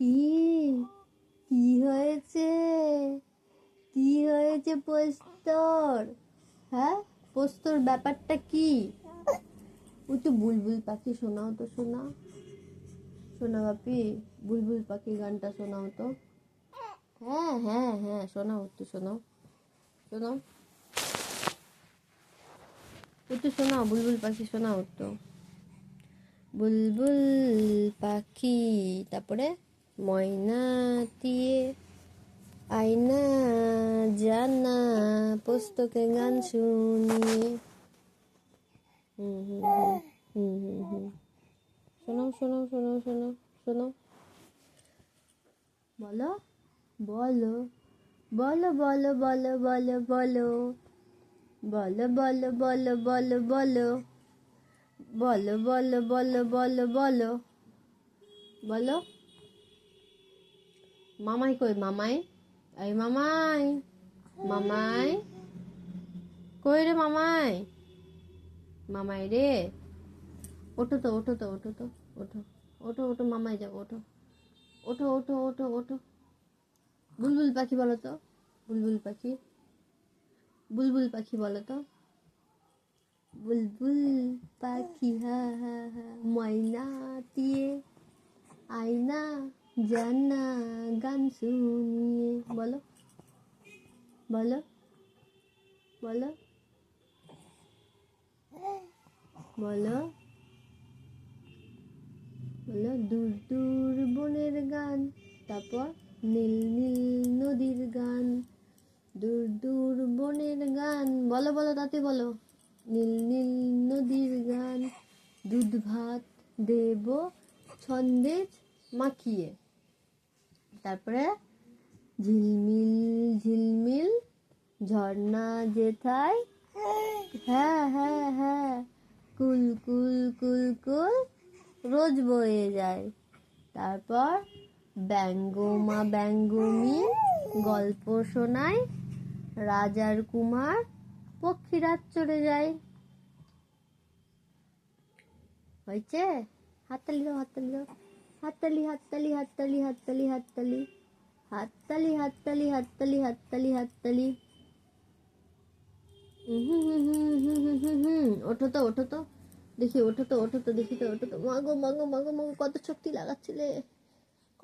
কি? কি হয়েছে? কি হয়েছে পোস্তর? হ্যাঁ? পোস্তর ব্যাপারটা কি? তো বুলবুল পাখি, শোনাও তো শোনা শোনা বাপি, বুলবুল পাখি গানটা শোনাও তো। হ্যাঁ হ্যাঁ হ্যাঁ শোনাও, একটু শোনাও। শোনাও। একটু শোনাও, বুলবুল পাখি শোনাও একটু। বুলবুল পাখি, তারপরে? ময়না দিয়ে আয়না জানা পুস্তকে গান শুনিয়ে হুম হুম হুম হুম হুম শোনাও শোনাও শোনাও শোনাও শোনাও বলো বলো বলো বলো বলো বলো বলো বলো বলো বলো বলো বলো বলো বলো বলো বলো বলো বলো মামাই কই, মামাই? এই মামাই মামাই? কই রে মামাই? মামাই রে? ওঠো তো ওঠো তো ওঠো তো, ওঠো। ওঠো ওঠো, মামাই যাব ওঠো। ওঠো ওঠো ওঠো ওঠো। বুলবুল পাখি বলো তো। বুলবুল পাখি। বুলবুল পাখি বলো তো। বুলবুল পাখি, হা হা হা, ময়না দিয়ে আয়না। জানা গান শুনিয়ে, বলো। বলো। বলো। বলো। বলো, দূর দূর বনের গান, তারপর নীল নীল নদীর গান, দূর দূর বনের গান, বলো বলো, তাতে বলো। নীল নীল নদীর গান, দুধ ভাত দেব ছন্দেজ মাখিয়ে। তারপরে ঝিলমিল ঝিলমিল, ঝর্ণা যেথায়। হ্যাঁ হ্যাঁ হ্যাঁ। কুল কুল কুল কুল রোজ বয়ে যায়। তারপর ব্যঙ্গমা ব্যঙ্গমি গল্প শোনায়, রাজার কুমার পক্ষীরাত চলে যায়। হয়েছে? হাততালি দাও দাও। হাততালি হাততালি হাততালি হাততালি হাততালি। হাততালি হাততালি হাততালি হাততালি হাততালি। ওঠো তো ওঠো তো। দেখি, ওঠো তো ওঠো তো, দেখি তো, ওঠো তো। মাগো মাগো মাগো মাগো, কত শক্তি লাগাচ্ছিলে।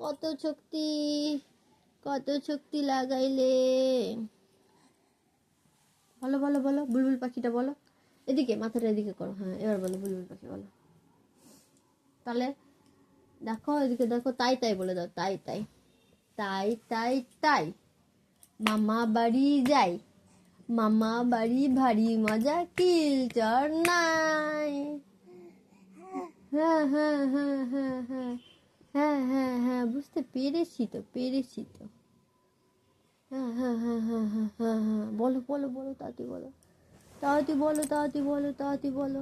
কত শক্তি কত শক্তি লাগাইলে। বলো বলো বলো, বুলবুল পাখিটা বলো। এদিকে, মাথাটা এদিকে করো। হ্যাঁ এবার বলো, বুলবুল পাখি বলো। তাহলে দেখো এদিকে দেখো তাই তাই বলে দাও তাই তাই তাই তাই তাই মামা বাড়ি যাই মামা বাড়ি ভারী মজা কিলচর নাই হ্যাঁ হ্যাঁ হ্যাঁ হ্যাঁ হ্যাঁ হ্যাঁ হ্যাঁ হ্যাঁ বুঝতে পেরেছি তো পেরেছি তো হ্যাঁ হ্যাঁ হ্যাঁ হ্যাঁ হ্যাঁ হ্যাঁ হ্যাঁ বলো বলো বলো তাড়াতাড়ি বলো তাড়াতাড়ি বলো তাড়াতাড়ি বলো তাড়াতাড়ি বলো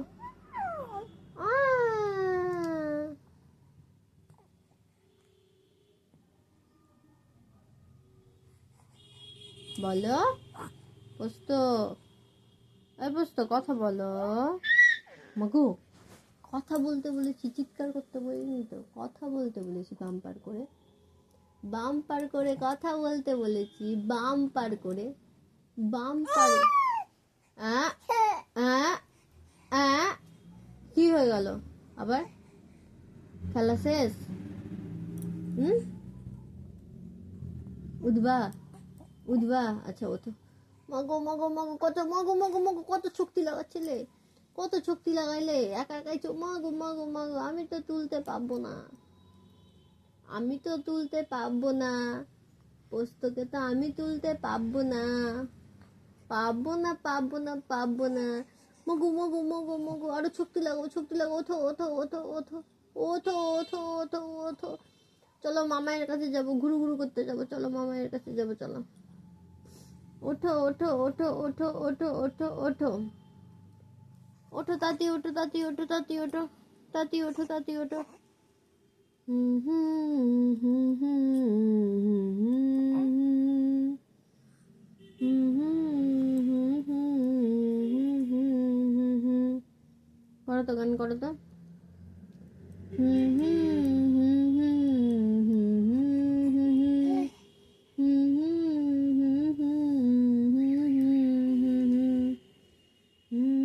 আহ! বলো। পোস্ত। এই পোস্ত, কথা বলো। মাগু, কথা বলতে বলেছি, চিৎকার করতে বলিনি তো। কথা বলতে বলেছি বাম্পার করে। বাম্পার করে কথা বলতে বলেছি বাম্পার করে। বাম্পার আ আ আ, কি হয়ে গেল? আবার? খেলা শেষ? হুম? উঠবা। উঠবা? আচ্ছা ওঠো। মাগো মাগো মাগো, কত, মাগো মাগো মাগো, কত শক্তি লাগাচ্ছিলে? কত শক্তি লাগাইলে? একা একাই চো মাগো মাগো মাগো, আমি তো তুলতে পারব না। আমি তো তুলতে পারব না। পোস্তকে তো আমি তুলতে পারব না। পাবো না পাবো না পাবো না। মগু মগু মগু মগু, আরও শক্তি লাগাবো শক্তি লাগাবো ওঠো ওঠো ওঠো ওঠো ওঠো ওঠো ওঠো ওঠো। চলো মামায়ের কাছে যাব, ঘুরু ঘুরু করতে যাব, চলো মামায়ের কাছে যাব, চলো। ওঠো ওঠো ওঠো ওঠো ওঠো ওঠো ওঠো ওঠো তাতি ওঠো তাতি ওঠো তাতি ওঠো তাতি ওঠো তাতি ওঠো হুম হুম হুম হুম হুম হুম হুম হুম হুম হুম হুম হুম করো তো গান করো তো Mm.